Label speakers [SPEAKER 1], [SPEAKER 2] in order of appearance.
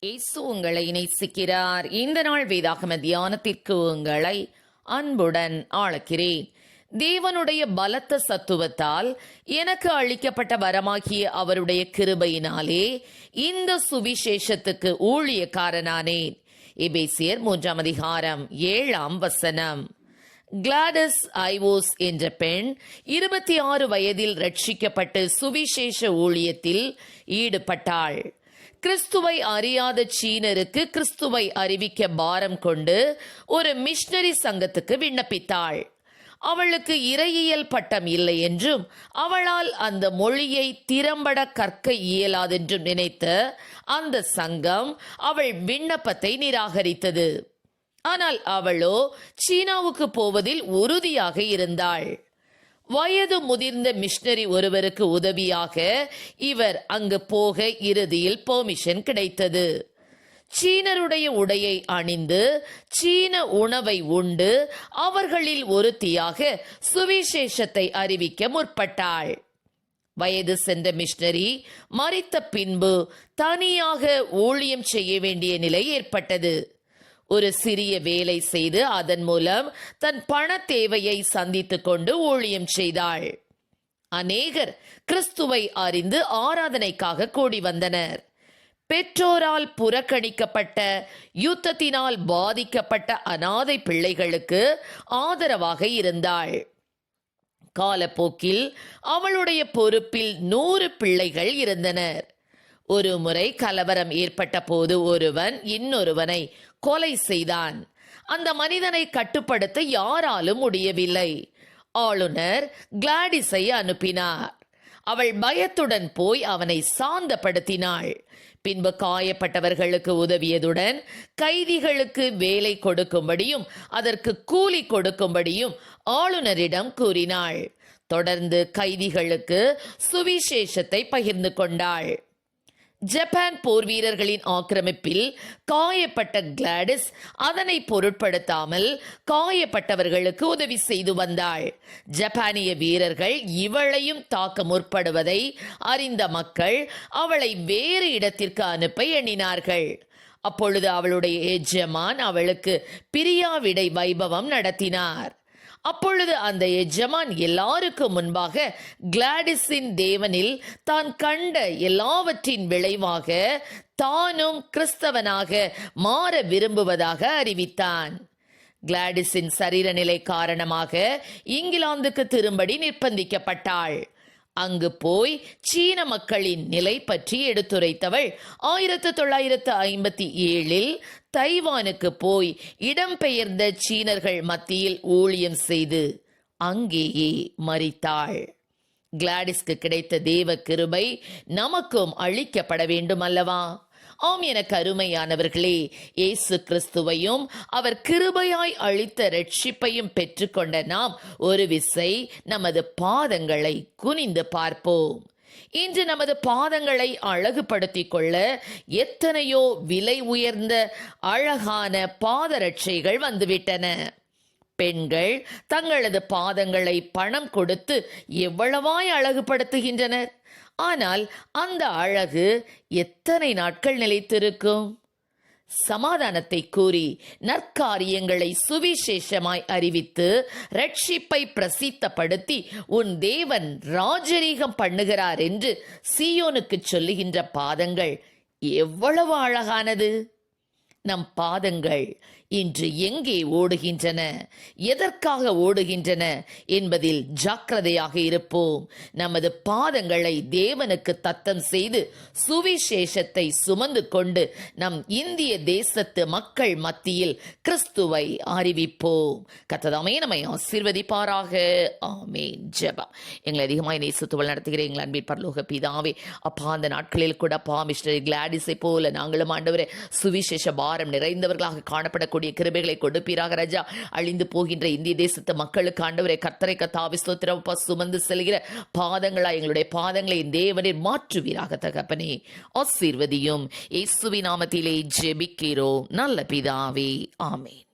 [SPEAKER 1] இயேசு உங்களை நேசிக்கிறார் இந்த நாள் வேதாகம தியானத்திற்கு உங்களை அன்புடன் ஆளக்கிறேன். தேவனுடைய பலத்த சத்துவத்தால் எனக்கு அளிக்கப்பட்ட வரமாகிய அவருடைய கிருபையினாலே இந்த சுவிசேஷத்துக்கு ஊழியக்காரனானேன். எபேசியர் மூன்றாம் அதிகாரம் ஏழாம் வசனம். கிளாடஸ் ஐவோஸ் என்ற பெண் இருபத்தி ஆறு வயதில் ரட்சிக்கப்பட்டு சுவிசேஷ ஊழியத்தில் ஈடுபட்டாள். கிறிஸ்துவை அறியாத சீனருக்கு கிறிஸ்துவை அறிவிக்க பாரம் கொண்டு ஒரு மிஷனரி சங்கத்துக்கு விண்ணப்பித்தாள். அவளுக்கு இறையியல் பட்டம் இல்லை என்றும் அவளால் அந்த மொழியை திறம்பட கற்க இயலாதென்றும் நினைத்த அந்த சங்கம் அவள் விண்ணப்பத்தை நிராகரித்தது. ஆனால் அவளோ சீனாவுக்கு போவதில் உறுதியாக இருந்தாள். வயது முதிர்ந்த மிஷனரி ஒருவருக்கு உதவியாக இவர் அங்கு போக இறுதியில் பெர்மிஷன் கிடைத்தது. சீனருடைய உடையை அணிந்து சீன உணவை உண்டு அவர்களில் ஒருத்தியாக சுவிசேஷத்தை அறிவிக்க முற்பட்டாள். வயது சென்ற மிஷனரி மறித்த பின்பு தனியாக ஊழியம் செய்ய வேண்டிய நிலை ஏற்பட்டது. ஒரு சிறிய வேலை செய்து அதன் மூலம் தன் பண தேவையை சந்தித்துக் கொண்டு ஊழியம் செய்தாள். அநேகர் கிறிஸ்துவை அறிந்து ஆராதனைக்காக கூடி வந்தனர். பெற்றோரால் புறக்கணிக்கப்பட்ட யுத்தத்தினால் பாதிக்கப்பட்ட அனாதை பிள்ளைகளுக்கு ஆதரவாக இருந்தாள். காலப்போக்கில் அவளுடைய பொறுப்பில் நூறு பிள்ளைகள் இருந்தனர். ஒரு முறை கலவரம் ஏற்பட்ட போது ஒருவன் இன்னொருவனை கொலை செய்தான். அந்த மனிதனை கட்டுப்படுத்த யாராலும் முடியவில்லை. ஆளுநர் கிளாடிஸை அனுப்பினார். அவள் பயத்துடன் போய் அவனை சாந்தப்படுத்தினாள். பின்பு காயப்பட்டவர்களுக்கு உதவியதுடன் கைதிகளுக்கு வேலை கொடுக்கும்படியும் அதற்கு கூலி கொடுக்கும்படியும் ஆளுநரிடம் கூறினாள். தொடர்ந்து கைதிகளுக்கு சுவிசேஷத்தை பகிர்ந்து கொண்டாள். ஜப்பான் போர் வீரர்களின் ஆக்கிரமிப்பில் காயப்பட்ட கிளாடிஸ் அதனை பொருட்படுத்தாமல் காயப்பட்டவர்களுக்கு உதவி செய்து வந்தாள். ஜப்பானிய வீரர்கள் இவளையும் தாக்க முற்படுவதை அறிந்த மக்கள் அவளை வேறு இடத்திற்கு அனுப்ப எண்ணினார்கள். அப்பொழுது அவளுடைய எஜமான் அவளுக்கு பிரியாவிடை வைபவம் நடத்தினார். அப்பொழுது அந்த எஜமான் எல்லாருக்கும் முன்பாக கிளாடிஸின் தேவனில் தான் கண்ட எல்லாவற்றின் விளைவாக தானும் கிறிஸ்தவனாக மாற விரும்புவதாக அறிவித்தான். கிளாடிஸின் சரீரநிலை காரணமாக இங்கிலாந்துக்கு திரும்படி நிர்பந்திக்கப்பட்டாள் அங்கு போய் சீன மக்களின் நிலை பற்றி எடுத்துரைத்தவள். ஆயிரத்து தொள்ளாயிரத்து ஐம்பத்தி ஏழில் தைவானுக்கு போய் இடம்பெயர்ந்த சீனர்கள் மத்தியில் ஊழியம் செய்து அங்கேயே மறித்தாள் கிளாடிஸ்க்கு கிடைத்த தேவ கிருபை நமக்கும் அளிக்கப்பட வேண்டும் அல்லவா ஆம் எனக்கு அருமையானவர்களே இயேசு கிறிஸ்துவையும் அவர் கிருபையாய் அளித்த ரட்சிப்பையும் பெற்றுக்கொண்ட நாம் ஒரு விசை நமது பாதங்களை குனிந்து பார்ப்போம். இன்று நமது பாதங்களை அழகுபடுத்திக் கொள்ள எத்தனையோ விலை உயர்ந்த அழகான பாதரட்சைகள் வந்துவிட்டன. பெண்கள் தங்களது பாதங்களை பணம் கொடுத்து எவ்வளவாய் அழகுபடுத்துகின்றனர். ஆனால் அந்த அழகு எத்தனை நாட்கள் நிலைத்திருக்கும்? சமாதானத்தை கூறி நற்காரியங்களை சுவிசேஷமாய் அறிவித்து ரட்சிப்பை பிரசித்தப்படுத்தி உன் தேவன் ராஜரீகம் பண்ணுகிறார் என்று சியோனுக்கு சொல்லுகின்ற பாதங்கள் எவ்வளவு அழகானது. நம் பாதங்கள் இன்று எங்கே ஓடுகின்றன? எதற்காக ஓடுகின்றன? என்பதில் ஜாக்கிரதையாக இருப்போம். நமது பாதங்களை தேவனுக்கு தத்தம் செய்து சுவிசேஷத்தை சுமந்து கொண்டு நம் இந்திய தேசத்து மக்கள் மத்தியில் கிறிஸ்துவை அறிவிப்போம். கத்ததாமே நம்மை ஆசீர்வதிப்பாராக. ஆமேன். ஜெபம் எங்களை அதிகமாக நேசத்துவல் நடத்துகிற எங்கள் அன்பின் பரலோக பிதாவே அப்பா அந்த நாட்களில் கூட பா மிஸ்டர் கிளாடிஸை போல நாங்களும் ஆண்டவரே சுவிசேஷ பாரம் நிறைந்தவர்களாக காணப்படக்கூடிய கிருபைகளை கொடுப்பீராக ராஜா. அழிந்து போகின்ற இந்திய தேசத்து மக்களுக்கு ஆண்டவரை கர்த்தரை கத்தாவி ஸ்தோத்திரப்பா சுமந்து செல்கிற பாதங்களா எங்களுடைய பாதங்களை தேவனை மாற்றுவீராக தகப்பனே. ஆசீர்வதியும். இயேசுவி நாமத்திலே ஜெபிக்கிறோம். நல்ல பிதாவே. ஆமேன்.